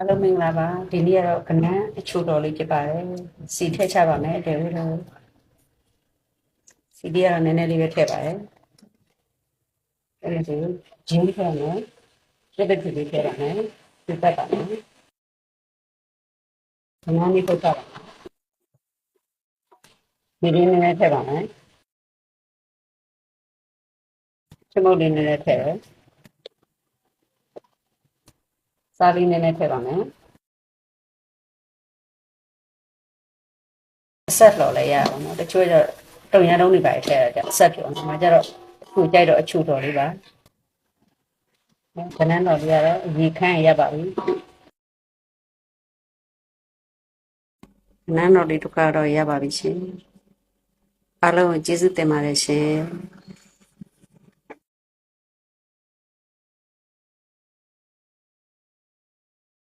အားလုံးမင်္ဂလာပါဒီနေ့ကတော့ကနန်းအချိုတော်လေးဖြစ်ပါတယ်စီထည့်ချပါမယ်တယ်လို့တော့စီဒီကတော့နည်းနည်းလေးပဲထည့်ပါတယ်အဲ့ဒါဆိုဂျင်းထည့်မယ်ရတဲ့ဒီလေးထည့်ပါမယ်ဒီပတ်ပါမယ်ကနန်းလေးပုတ်ပါမယ်ဒီလေးနည်းနည်းထည့်ပါမယ်ချမုတ်လေးနည်းနည်းထည့်တယ် စားလေးနည်းနည်းထည့်ပါမယ်အဆက်လော်လဲရအောင်နော်တချို့ကျတော့တုံရတုံးတွေပါထည့်ရကြအဆက်ပြောနော်ငါကျတော့ခုကြိုက်တော့အချူတော်လေးပါခဏန်းတော်လေးကတော့ရေခမ်းရပါပြီခဏန်းတော်လေးတစ်ခါတော့ရပါပြီရှင်အားလုံးကိုကျေးဇူးတင်ပါတယ်ရှင်